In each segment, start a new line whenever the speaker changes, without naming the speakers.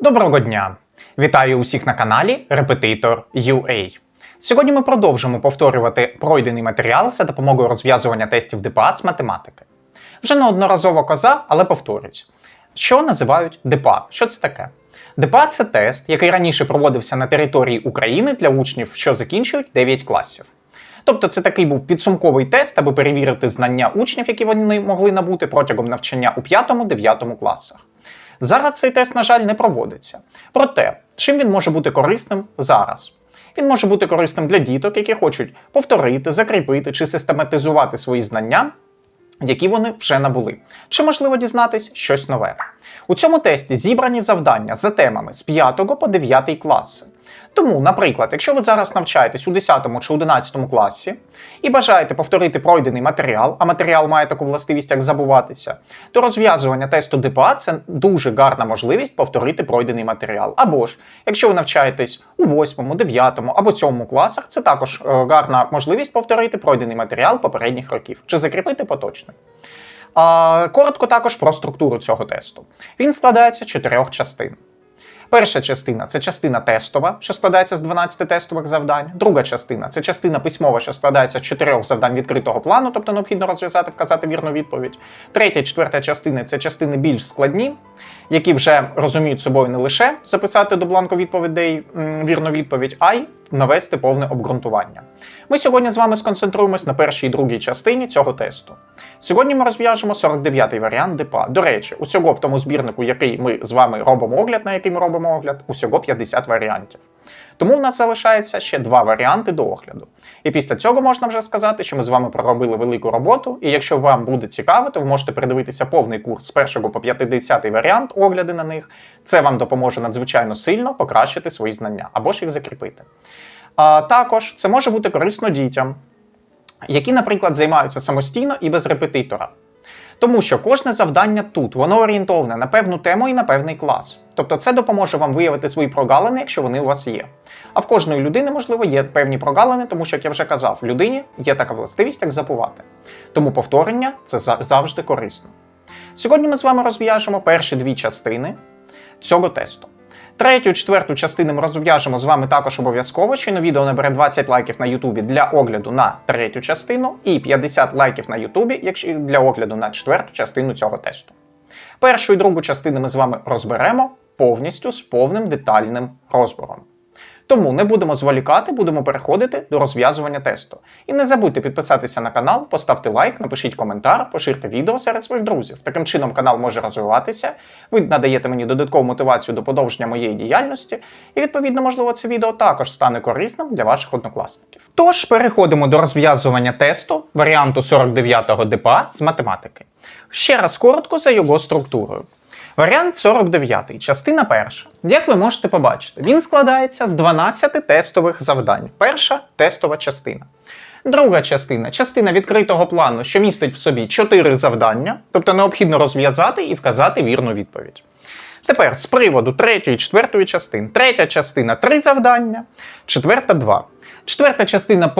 Доброго дня! Вітаю усіх на каналі Repetitor UA. Сьогодні ми продовжимо повторювати пройдений матеріал за допомогою розв'язування тестів ДПА з математики. Вже неодноразово казав, але повторюсь. Що називають ДПА? Що це таке? ДПА це тест, який раніше проводився на території України для учнів, що закінчують 9 класів. Тобто це такий був підсумковий тест, аби перевірити знання учнів, які вони могли набути протягом навчання у 5-9 класах. Зараз цей тест, на жаль, не проводиться. Проте, чим він може бути корисним зараз? Він може бути корисним для діток, які хочуть повторити, закріпити чи систематизувати свої знання, які вони вже набули. Чи можливо дізнатись щось нове? У цьому тесті зібрані завдання за темами з 5 по 9 класи. Тому, наприклад, якщо ви зараз навчаєтесь у 10 чи 11 класі і бажаєте повторити пройдений матеріал, а матеріал має таку властивість, як забуватися, то розв'язування тесту ДПА це дуже гарна можливість повторити пройдений матеріал. Або ж, якщо ви навчаєтесь у 8, 9 або 7 класах, це також е, гарна можливість повторити пройдений матеріал попередніх років чи закріпити поточний. Коротко також про структуру цього тесту. Він складається з чотирьох частин. Перша частина це частина тестова, що складається з 12 тестових завдань. Друга частина це частина письмова, що складається з 4 завдань відкритого плану, тобто необхідно розв'язати, вказати вірну відповідь. Третя, четверта частина це частини більш складні, які вже розуміють собою не лише записати до бланку відповідей вірну відповідь, а й навести повне обґрунтування. Ми сьогодні з вами сконцентруємось на першій і другій частині цього тесту. Сьогодні ми розв'яжемо 49-й варіант ДПА. До речі, усього в тому збірнику, який ми з вами робимо огляд, на який ми робимо огляд, усього 50 варіантів. Тому в нас залишається ще два варіанти до огляду. І після цього можна вже сказати, що ми з вами проробили велику роботу. І якщо вам буде цікаво, то ви можете передивитися повний курс з першого по 50 варіант, огляди на них. Це вам допоможе надзвичайно сильно покращити свої знання або ж їх закріпити. А також це може бути корисно дітям, які, наприклад, займаються самостійно і без репетитора. Тому що кожне завдання тут, воно орієнтоване на певну тему і на певний клас. Тобто це допоможе вам виявити свої прогалини, якщо вони у вас є. А в кожної людини, можливо, є певні прогалини, тому що, як я вже казав, в людині є така властивість, як забувати. Тому повторення це завжди корисно. Сьогодні ми з вами розв'яжемо перші дві частини цього тесту. Третю, четверту частину ми розв'яжемо з вами також обов'язково. Щойно відео набере 20 лайків на Ютубі для огляду на третю частину, і 50 лайків на Ютубі, якщо для огляду на четверту частину цього тесту. Першу і другу частини ми з вами розберемо повністю з повним детальним розбором. Тому не будемо зволікати, будемо переходити до розв'язування тесту. І не забудьте підписатися на канал, поставте лайк, напишіть коментар, поширте відео серед своїх друзів. Таким чином канал може розвиватися, ви надаєте мені додаткову мотивацію до подовження моєї діяльності, і відповідно, можливо, це відео також стане корисним для ваших однокласників. Тож переходимо до розв'язування тесту варіанту 49-го ДПА з математики. Ще раз коротко за його структурою. Варіант 49, частина перша. Як ви можете побачити, він складається з 12 тестових завдань. Перша тестова частина. Друга частина частина відкритого плану, що містить в собі 4 завдання, тобто необхідно розв'язати і вказати вірну відповідь. Тепер з приводу третьої і четвертої частин. Третя частина 3 завдання, четверта 2. Четверта частина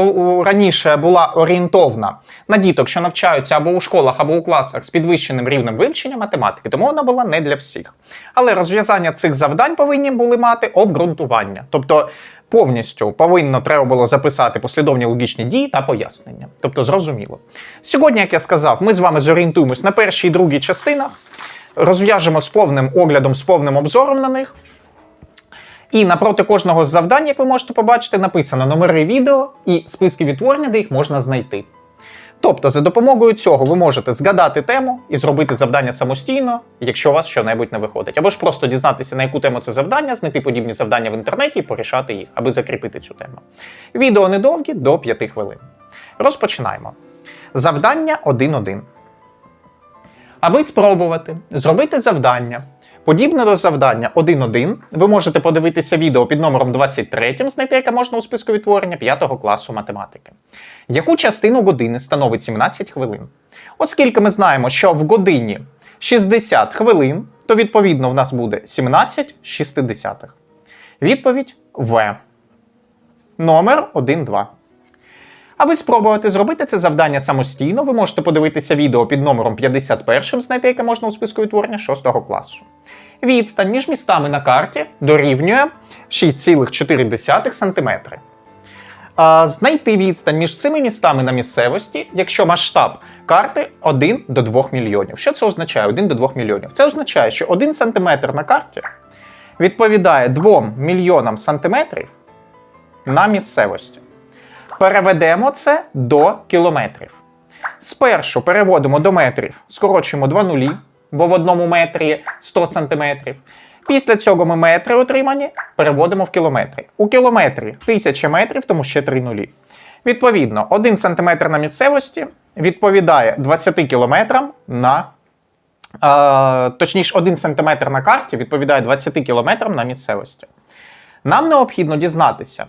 раніше була орієнтовна на діток, що навчаються або у школах, або у класах з підвищеним рівнем вивчення математики, тому вона була не для всіх. Але розв'язання цих завдань повинні були мати обґрунтування. Тобто повністю повинно треба було записати послідовні логічні дії та пояснення. Тобто зрозуміло. Сьогодні, як я сказав, ми з вами зорієнтуємось на першій і другій частинах, розв'яжемо з повним оглядом, з повним обзором на них. І напроти кожного з завдань, як ви можете побачити, написано номери відео і списки відтворення, де їх можна знайти. Тобто, за допомогою цього ви можете згадати тему і зробити завдання самостійно, якщо у вас щонебудь не виходить. Або ж просто дізнатися, на яку тему це завдання, знайти подібні завдання в інтернеті і порішати їх, аби закріпити цю тему. Відео недовгі до 5 хвилин. Розпочинаємо. Завдання 1.1. Аби спробувати зробити завдання, подібне до завдання 1.1, ви можете подивитися відео під номером 23, знайти яке можна у списку відтворення 5 класу математики. Яку частину години становить 17 хвилин? Оскільки ми знаємо, що в годині 60 хвилин, то відповідно в нас буде 17 шістдесятих. Відповідь В. Номер 1.2. Аби спробувати зробити це завдання самостійно, ви можете подивитися відео під номером 51, знайти яке можна у списку відтворення 6 класу. Відстань між містами на карті дорівнює 6,4 см. А, Знайти відстань між цими містами на місцевості, якщо масштаб карти 1 до 2 мільйонів. Що це означає? 1 до 2 мільйонів. Це означає, що 1 см на карті відповідає 2 мільйонам сантиметрів на місцевості. Переведемо це до кілометрів. Спершу переводимо до метрів, скорочуємо 2 нулі, бо в одному метрі 100 сантиметрів. Після цього ми метри отримані переводимо в кілометри. У кілометрі 1000 метрів, тому ще 3 нулі. Відповідно, 1 см на місцевості відповідає 20 кілометрам на. Е, точніше, 1 см на карті відповідає 20 кілометрам на місцевості. Нам необхідно дізнатися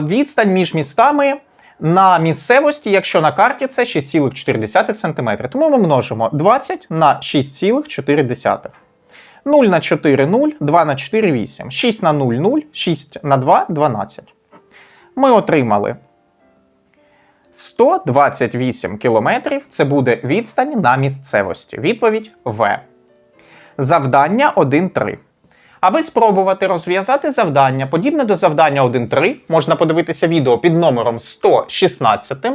відстань між містами на місцевості, якщо на карті це 6,4 см. Тому ми множимо 20 на 6,4. 0 на 4 0, 2 на 4 8, 6 на 0 0, 6 на 2 12. Ми отримали 128 кілометрів. Це буде відстань на місцевості. Відповідь В. Завдання 1.3. Аби спробувати розв'язати завдання, подібне до завдання 1.3, можна подивитися відео під номером 116.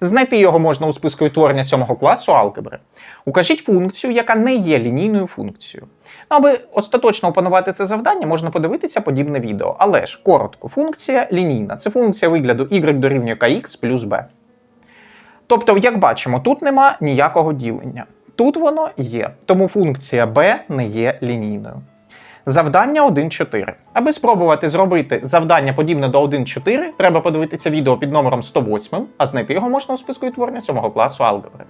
Знайти його можна у списку відтворення 7 класу алгебри. Укажіть функцію, яка не є лінійною функцією. Ну, аби остаточно опанувати це завдання, можна подивитися подібне відео. Але ж коротко, функція лінійна. Це функція вигляду y дорівнює kx плюс b. Тобто, як бачимо, тут нема ніякого ділення. Тут воно є, тому функція b не є лінійною. Завдання 1.4. Аби спробувати зробити завдання подібне до 1.4, треба подивитися відео під номером 108, а знайти його можна у списку відтворення 7 класу алгебри.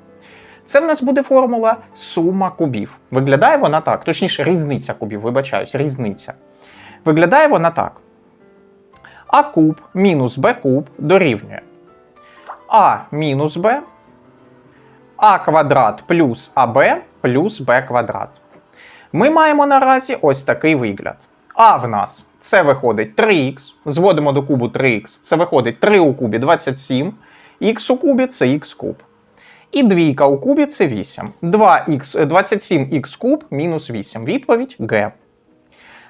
Це в нас буде формула сума кубів. Виглядає вона так, точніше, різниця кубів, вибачаюсь, різниця. Виглядає вона так. А куб мінус Б куб дорівнює А мінус Б, А квадрат плюс АБ плюс Б квадрат. Ми маємо наразі ось такий вигляд. А в нас це виходить 3х, зводимо до кубу 3х, це виходить 3 у кубі 27, х у кубі це х куб. І двійка у кубі це 8. 2х, 27х куб мінус 8. Відповідь Г.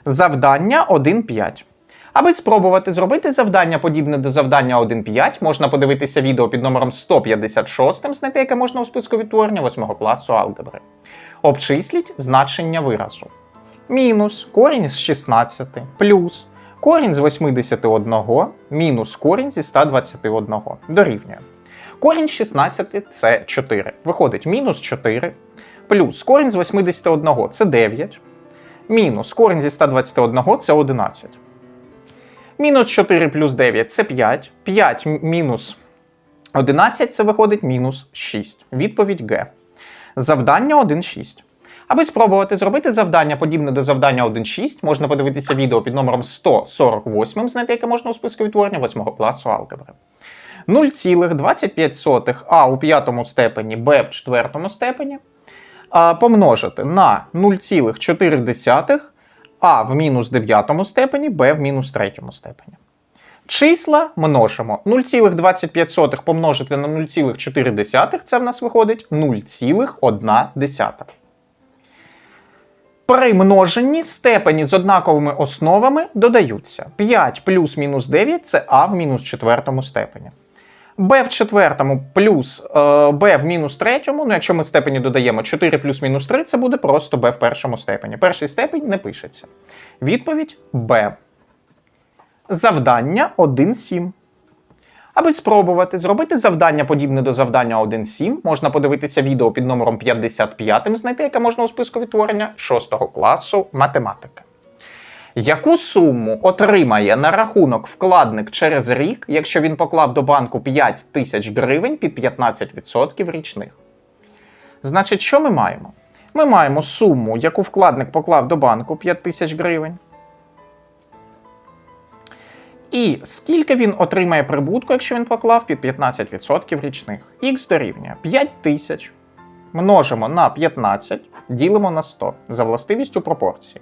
Завдання 1.5. Аби спробувати зробити завдання подібне до завдання 1.5, можна подивитися відео під номером 156, знайти яке можна у списку відтворення 8 класу алгебри. Обчисліть значення виразу. Мінус корінь з 16, плюс корінь з 81, мінус корінь зі 121 дорівнює. Корінь з 16 це 4. Виходить мінус 4, плюс корінь з 81 це 9, мінус корінь зі 121 це 11. Мінус 4 плюс 9 це 5. 5 мінус 11 це виходить мінус 6. Відповідь Г. Завдання 1.6. Аби спробувати зробити завдання подібне до завдання 1.6, можна подивитися відео під номером 148, знайти яке можна у списку відтворення 8 класу алгебри. 0,25 а у п'ятому степені b в четвертому степені помножити на 0,4 а в мінус дев'ятому степені, b в мінус третьому степені. Числа множимо 0,25 помножити на 0,4, це в нас виходить 0,1. При множенні степені з однаковими основами додаються 5 плюс мінус 9 це а в мінус четвертому степені. b в четвертому плюс е, b в мінус третьому, ну якщо ми степені додаємо 4 плюс мінус 3, це буде просто b в першому степені. Перший степень не пишеться. Відповідь b. Завдання 1.7. Аби спробувати зробити завдання подібне до завдання 1.7, можна подивитися відео під номером 55, знайти яке можна у списку відтворення 6 класу математики. Яку суму отримає на рахунок вкладник через рік, якщо він поклав до банку 5 тисяч гривень під 15% річних? Значить, що ми маємо? Ми маємо суму, яку вкладник поклав до банку 5 тисяч гривень. І скільки він отримає прибутку, якщо він поклав під 15% річних? Х дорівнює 5 тисяч. Множимо на 15, ділимо на 100 за властивістю пропорції.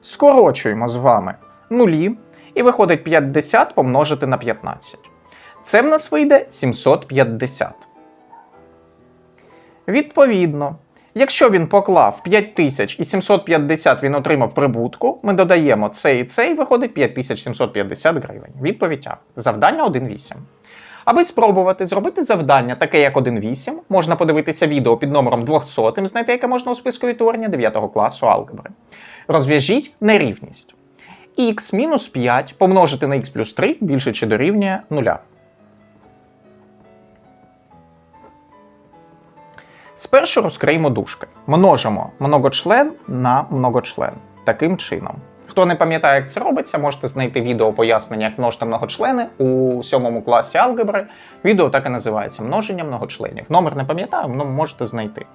Скорочуємо з вами нулі, і виходить 50 помножити на 15. Це в нас вийде 750. Відповідно, Якщо він поклав 5000 і 750 він отримав прибутку, ми додаємо це і це, і виходить 5750 гривень. Відповідь А. Завдання 1.8. Аби спробувати зробити завдання таке, як 1.8, можна подивитися відео під номером 200, знайти яке можна у списку відтворення 9 класу алгебри. Розв'яжіть нерівність. х мінус 5 помножити на х плюс 3 більше чи дорівнює 0. Спершу розкриємо дужки. Множимо многочлен на многочлен. Таким чином. Хто не пам'ятає, як це робиться, можете знайти відео пояснення, як множити многочлени у сьомому класі алгебри. Відео так і називається множення многочленів. Номер не пам'ятаю, але можете знайти.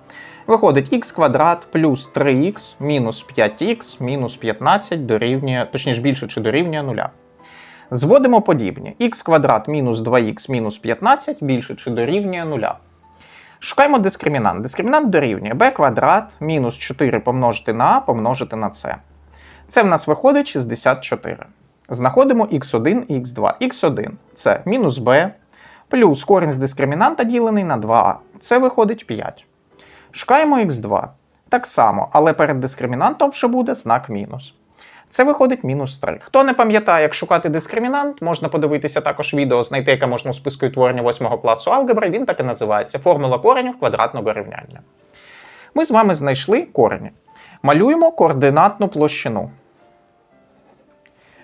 Виходить х квадрат плюс 3х мінус 5х мінус 15 дорівнює, точніше більше чи дорівнює 0. Зводимо подібні. х квадрат мінус 2х мінус 15 більше чи дорівнює 0. Шукаємо дискримінант. Дискримінант дорівнює b квадрат мінус 4 помножити на а помножити на c. Це в нас виходить 64. Знаходимо x1 і x2. x1 це мінус b плюс корінь з дискримінанта ділений на 2а. Це виходить 5. Шукаємо x2. Так само, але перед дискримінантом ще буде знак мінус. Це виходить мінус 3. Хто не пам'ятає, як шукати дискримінант, можна подивитися також відео, знайти, яке можна у списку відтворення 8 класу алгебри. Він так і називається Формула коренів квадратного рівняння. Ми з вами знайшли корені. Малюємо координатну площину.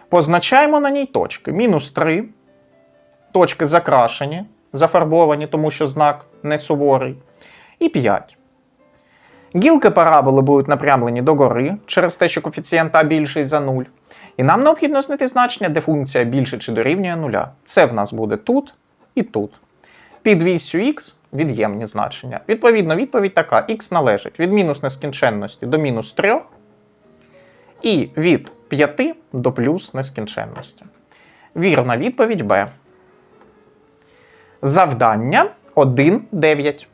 Позначаємо на ній точки. Мінус 3. Точки закрашені, зафарбовані, тому що знак не суворий. І 5. Гілки параболи будуть напрямлені догори через те, що коефіцієнт А більший за 0. І нам необхідно знайти значення, де функція більше чи дорівнює 0. Це в нас буде тут і тут. Під вісю х від'ємні значення. Відповідно, відповідь така: х належить від мінус нескінченності до мінус 3 і від 5 до плюс нескінченності. Вірна відповідь Б. Завдання 1.9.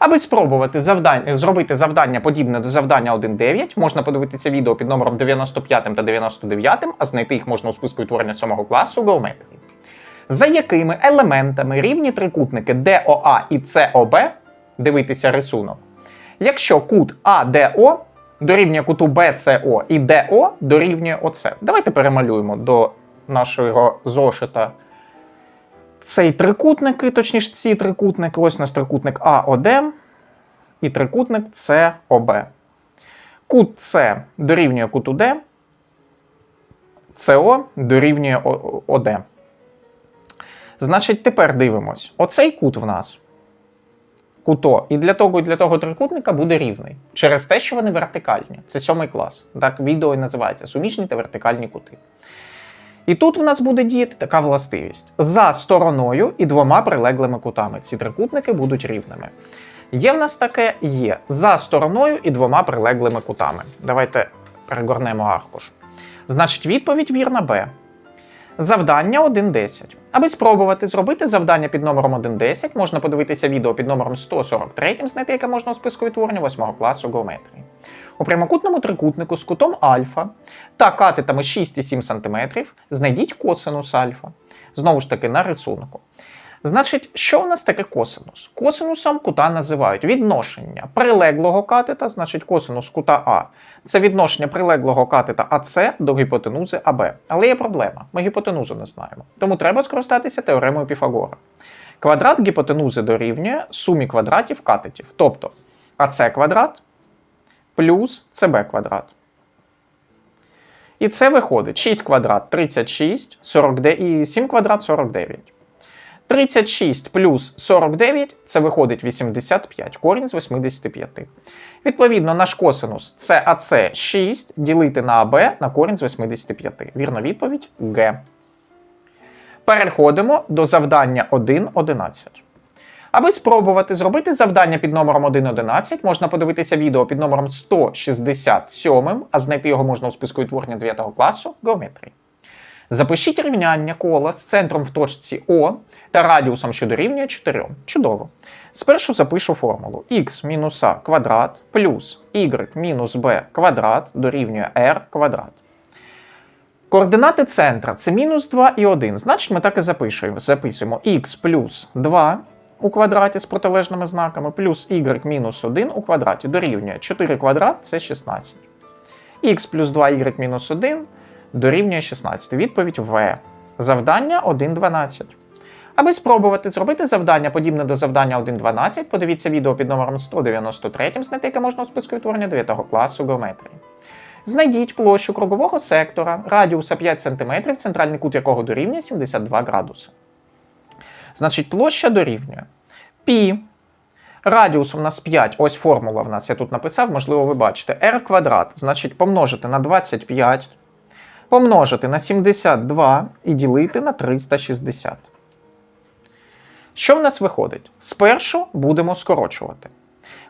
Аби спробувати завдання, зробити завдання подібне до завдання 1.9, можна подивитися відео під номером 95 та 99, а знайти їх можна у списку відтворення 7 класу геометрії. За якими елементами рівні трикутники DOA і COB, дивитися рисунок, якщо кут ADO дорівнює куту BCO і DO дорівнює ОЦ. Давайте перемалюємо до нашого зошита цей трикутники, точніше, ці трикутники, ось у нас трикутник АОД і трикутник СОБ. Кут С дорівнює куту Д, СО дорівнює ОД. Значить, тепер дивимось. Оцей кут в нас. Куто. І для того, і для того трикутника буде рівний. Через те, що вони вертикальні. Це сьомий клас. Так відео і називається Суміжні та вертикальні кути. І тут в нас буде діяти така властивість. За стороною і двома прилеглими кутами. Ці трикутники будуть рівними. Є в нас таке є за стороною і двома прилеглими кутами. Давайте перегорнемо аркуш. Значить, відповідь вірна Б. Завдання 1.10. Аби спробувати зробити завдання під номером 1.10, можна подивитися відео під номером 143, знайти яке можна у списку відтворення 8 класу геометрії. У прямокутному трикутнику з кутом альфа та катетами 6 і 7 см знайдіть косинус альфа. Знову ж таки, на рисунку. Значить, що у нас таке косинус? Косинусом кута називають відношення прилеглого катета, значить косинус кута А. Це відношення прилеглого катета АС до гіпотенузи АБ. Але є проблема. Ми гіпотенузу не знаємо. Тому треба скористатися теоремою Піфагора. Квадрат гіпотенузи дорівнює сумі квадратів катетів. Тобто АС квадрат плюс СБ квадрат. І це виходить 6 квадрат 36, 49, і 7 квадрат 49. 36 плюс 49 це виходить 85, корінь з 85. Відповідно, наш косинус АС 6 ділити на АБ на корінь з 85. Вірна відповідь Г. Переходимо до завдання 1.11. Аби спробувати зробити завдання під номером 1.11, можна подивитися відео під номером 167, а знайти його можна у списку відтворення 9 класу геометрії. Запишіть рівняння кола з центром в точці О та радіусом, що дорівнює 4. Чудово. Спершу запишу формулу х мінус а квадрат плюс y мінус b квадрат дорівнює r квадрат. Координати центра це мінус 2 і 1. Значить, ми так і запишемо. Записуємо х плюс 2 у квадраті з протилежними знаками плюс y мінус 1 у квадраті дорівнює 4 квадрат це 16. х плюс 2y мінус 1 дорівнює 16. Відповідь В. Завдання 1.12. Аби спробувати зробити завдання, подібне до завдання 1.12, подивіться відео під номером 193, знайти яке можна у списку відтворення 9 класу геометрії. Знайдіть площу кругового сектора радіуса 5 см, центральний кут якого дорівнює 72 градуси. Значить, площа дорівнює π. Радіус у нас 5, ось формула в нас, я тут написав, можливо, ви бачите. r квадрат, значить, помножити на 25, помножити на 72 і ділити на 360. Що в нас виходить? Спершу будемо скорочувати.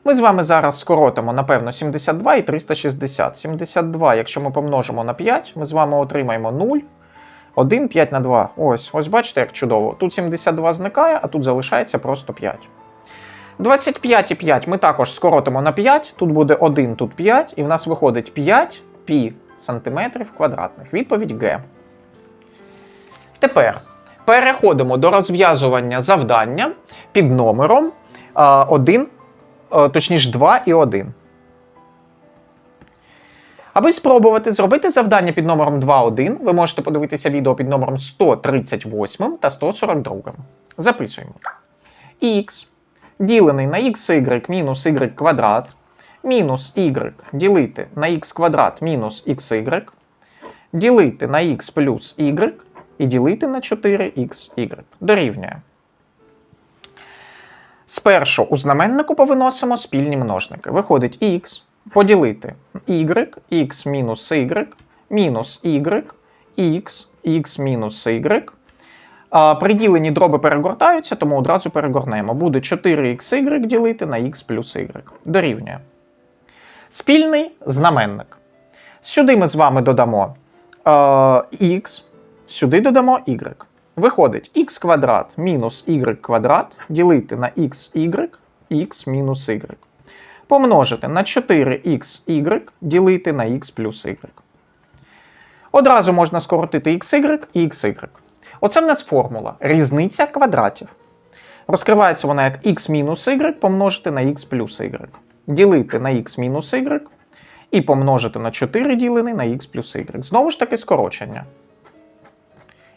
Ми з вами зараз скоротимо, напевно, 72 і 360. 72, якщо ми помножимо на 5, ми з вами отримаємо 0. 1, 5 на 2. Ось, ось бачите, як чудово. Тут 72 зникає, а тут залишається просто 5. 25 і 5 ми також скоротимо на 5. Тут буде 1, тут 5, і в нас виходить 5 пі сантиметрів квадратних. Відповідь Г. Тепер переходимо до розв'язування завдання під номером 1, точніше 2 і 1. Аби спробувати зробити завдання під номером 2.1, ви можете подивитися відео під номером 138 та 142. Записуємо. х ділений на xy мінус y квадрат мінус y ділити на x квадрат мінус xy, ділити на x плюс y і ділити на 4xy. Дорівнює. Спершу у знаменнику повиносимо спільні множники. Виходить x поділити y, x мінус y, мінус y, x, x мінус y. Приділені дроби перегортаються, тому одразу перегорнемо. Буде 4xy ділити на x плюс y. Дорівнює. Спільний знаменник. Сюди ми з вами додамо е, x, сюди додамо y. Виходить x квадрат мінус y квадрат ділити на xy, x мінус y помножити на 4xy ділити на x плюс y. Одразу можна скоротити xy і xy. Оце в нас формула різниця квадратів. Розкривається вона як x мінус y помножити на x плюс y. Ділити на x мінус y і помножити на 4 ділений на x плюс y. Знову ж таки скорочення.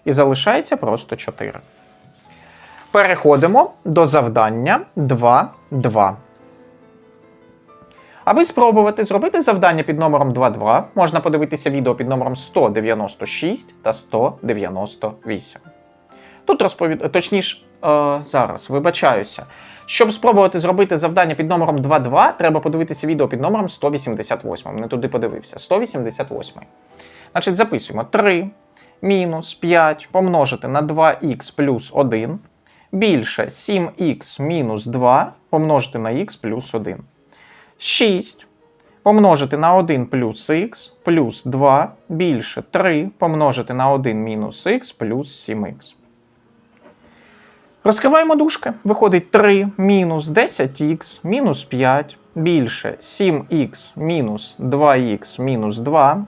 І залишається просто 4. Переходимо до завдання 2.2. Аби спробувати зробити завдання під номером 2.2, можна подивитися відео під номером 196 та 198. Тут розповід... точніше, е, зараз вибачаюся. Щоб спробувати зробити завдання під номером 2.2, треба подивитися відео під номером 188. Не туди подивився. 188. Значить, записуємо 3 мінус 5 помножити на 2х плюс 1 більше 7х мінус 2 помножити на х плюс 1. 6 помножити на 1 плюс х плюс 2 більше 3 помножити на 1 мінус х плюс 7х. Розкриваємо дужки. Виходить 3 мінус 10х мінус 5 більше 7х мінус 2х мінус 2.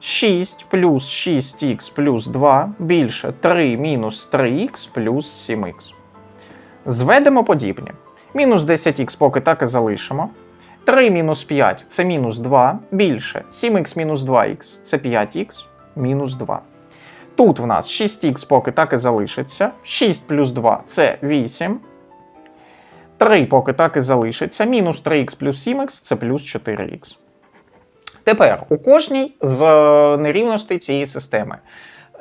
6 плюс 6х плюс 2 більше 3 мінус 3х плюс 7х. Зведемо подібні. Мінус 10х поки так і залишимо. 3 мінус 5 це мінус 2 більше. 7х мінус 2х це 5х мінус 2. Тут в нас 6х поки так і залишиться. 6 плюс 2 це 8. 3 поки так і залишиться. Мінус 3х плюс 7х це плюс 4х. Тепер у кожній з нерівностей цієї системи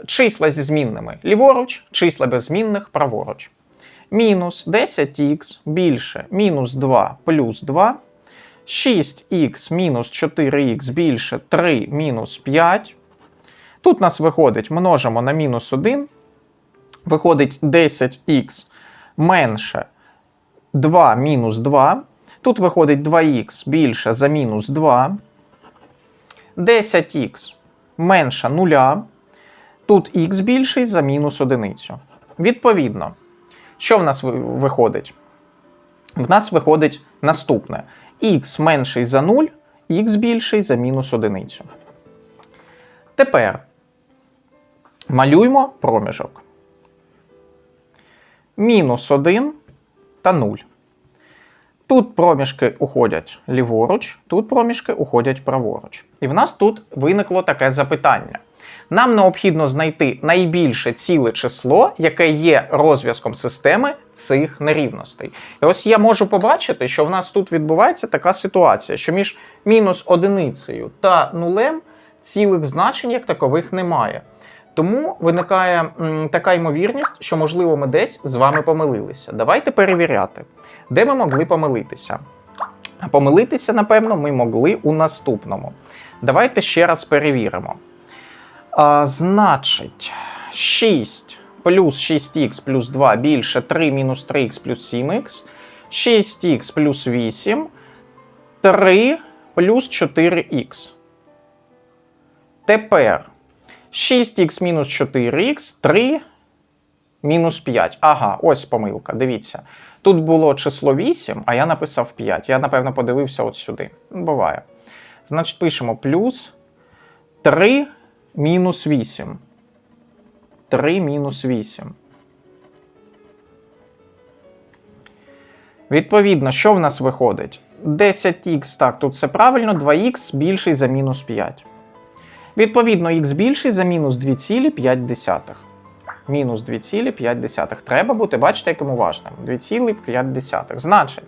числа зі змінними ліворуч, числа без змінних праворуч. Мінус 10х більше мінус 2 плюс 2. 6х мінус 4х більше 3 мінус 5. Тут нас виходить, множимо на мінус 1. Виходить 10х менше 2 мінус 2. Тут виходить 2х більше за мінус 2. 10х менше 0. Тут х більший за мінус 1. Відповідно, що в нас виходить? В нас виходить наступне х менший за 0, х більший за мінус 1. Тепер малюємо проміжок. Мінус 1 та 0. Тут проміжки уходять ліворуч, тут проміжки уходять праворуч. І в нас тут виникло таке запитання. Нам необхідно знайти найбільше ціле число, яке є розв'язком системи цих нерівностей. І ось я можу побачити, що в нас тут відбувається така ситуація, що між мінус одиницею та нулем цілих значень як такових немає. Тому виникає м, така ймовірність, що, можливо, ми десь з вами помилилися. Давайте перевіряти, де ми могли помилитися. А помилитися, напевно, ми могли у наступному. Давайте ще раз перевіримо. А, значить, 6 плюс 6х плюс 2 більше 3 мінус 3х плюс 7х, 6х плюс 8, 3 плюс 4х. Тепер 6х мінус 4х, 3 мінус 5. Ага, ось помилка. Дивіться. Тут було число 8, а я написав 5. Я, напевно, подивився от сюди. Буває. Значить, пишемо плюс 3 мінус 8. 3 мінус 8. Відповідно, що в нас виходить? 10х, так, тут все правильно, 2х більший за мінус 5. Відповідно, х більший за мінус 2,5. Мінус 2,5. Треба бути, бачите, яким уважним. 2,5. Значить,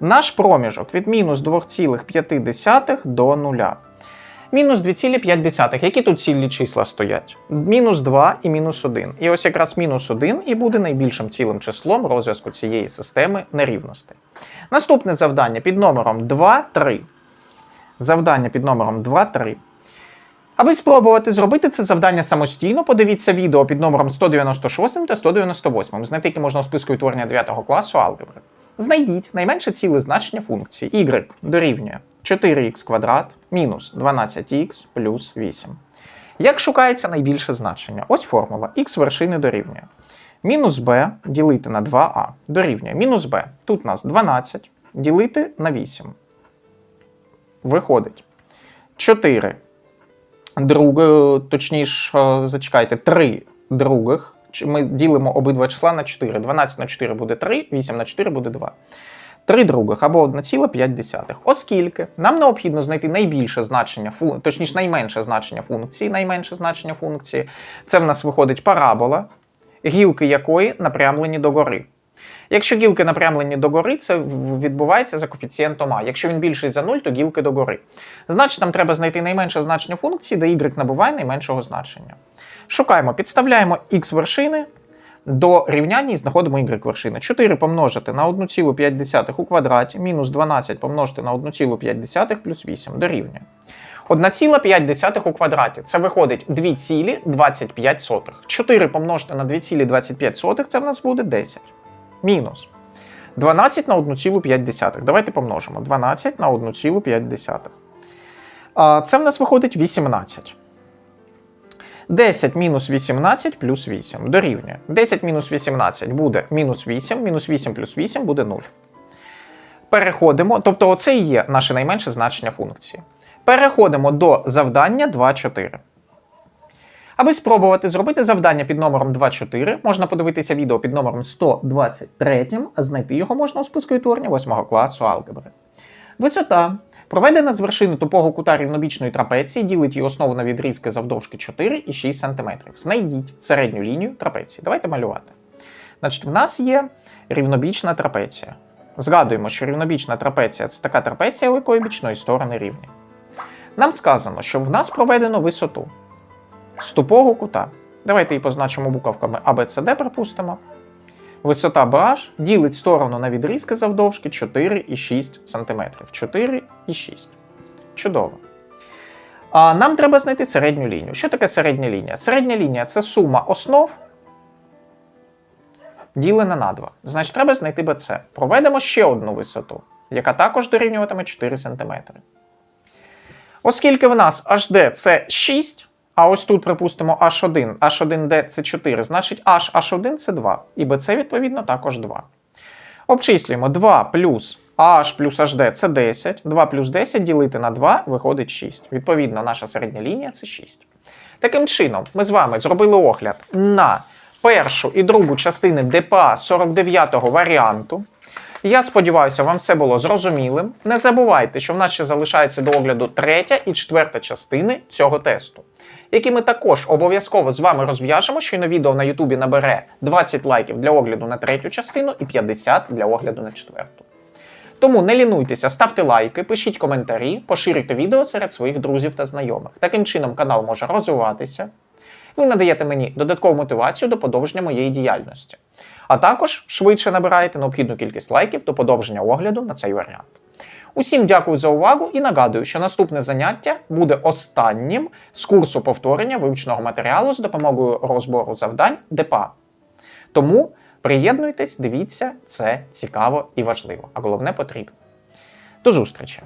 наш проміжок від мінус 2,5 до 0. Мінус 2,5. Які тут цілі числа стоять? Мінус 2 і мінус 1. І ось якраз мінус 1 і буде найбільшим цілим числом розв'язку цієї системи нерівностей. Наступне завдання під номером 2, 3. Завдання під номером 2, 3. Аби спробувати зробити це завдання самостійно, подивіться відео під номером 196 та 198, знайти які можна у списку відтворення 9 класу алгебри. Знайдіть найменше ціле значення функції y дорівнює 4х квадрат мінус 12х плюс 8. Як шукається найбільше значення? Ось формула х вершини дорівнює. Мінус b ділити на 2а дорівнює мінус b. Тут у нас 12 ділити на 8. Виходить 4 друге, точніше, зачекайте, 3 других. Ми ділимо обидва числа на 4. 12 на 4 буде 3, 8 на 4 буде 2. 3 других або 1,5. Оскільки нам необхідно знайти найбільше значення функції, точніше, найменше значення функції, найменше значення функції. Це в нас виходить парабола, гілки якої напрямлені догори. Якщо гілки напрямлені догори, це відбувається за коефіцієнтом А. Якщо він більший за 0, то гілки догори. Значить, нам треба знайти найменше значення функції, де y набуває найменшого значення. Шукаємо, підставляємо x вершини до рівняння і знаходимо y вершини. 4 помножити на 1,5 у квадраті, мінус 12 помножити на 1,5 плюс 8 дорівнює. 1,5 у квадраті це виходить 2,25. 4 помножити на 2,25 це в нас буде 10. Мінус. 12 на 1,5. Давайте помножимо. 12 на 1,5. А Це в нас виходить 18. 10 мінус 18 плюс 8 дорівнює. 10 мінус 18 буде мінус 8, мінус 8 плюс 8 буде 0. Переходимо, тобто оце і є наше найменше значення функції. Переходимо до завдання 2,4. Аби спробувати зробити завдання під номером 2.4, можна подивитися відео під номером 123, а знайти його можна у списку відтворення 8 класу алгебри. Висота, проведена з вершини тупого кута рівнобічної трапеції, ділить її основу на відрізки завдовжки 4 і 6 см. Знайдіть середню лінію трапеції. Давайте малювати. Значить, в нас є рівнобічна трапеція. Згадуємо, що рівнобічна трапеція це така трапеція, у якої бічної сторони рівні. Нам сказано, що в нас проведено висоту з тупого кута. Давайте її позначимо буковками ABCD, припустимо. Висота BH ділить сторону на відрізки завдовжки 4,6 см. 4,6. Чудово. А нам треба знайти середню лінію. Що таке середня лінія? Середня лінія це сума основ ділена на 2. Значить, треба знайти BC. Проведемо ще одну висоту, яка також дорівнюватиме 4 см. Оскільки в нас HD це 6, а ось тут, припустимо, H1, H1D це 4, значить H, H1 це 2. І BC, відповідно, також 2. Обчислюємо 2 плюс AH плюс HD це 10. 2 плюс 10 ділити на 2 виходить 6. Відповідно, наша середня лінія це 6. Таким чином, ми з вами зробили огляд на першу і другу частини ДПА 49-го варіанту. Я сподіваюся, вам все було зрозумілим. Не забувайте, що в нас ще залишається до огляду третя і четверта частини цього тесту, які ми також обов'язково з вами розв'яжемо, щойно відео на Ютубі набере 20 лайків для огляду на третю частину і 50 для огляду на четверту. Тому не лінуйтеся, ставте лайки, пишіть коментарі, поширюйте відео серед своїх друзів та знайомих. Таким чином канал може розвиватися. Ви надаєте мені додаткову мотивацію до подовження моєї діяльності. А також швидше набираєте необхідну кількість лайків до подовження огляду на цей варіант. Усім дякую за увагу і нагадую, що наступне заняття буде останнім з курсу повторення вивченого матеріалу з допомогою розбору завдань ДПА. Тому приєднуйтесь, дивіться, це цікаво і важливо, а головне потрібно. До зустрічі!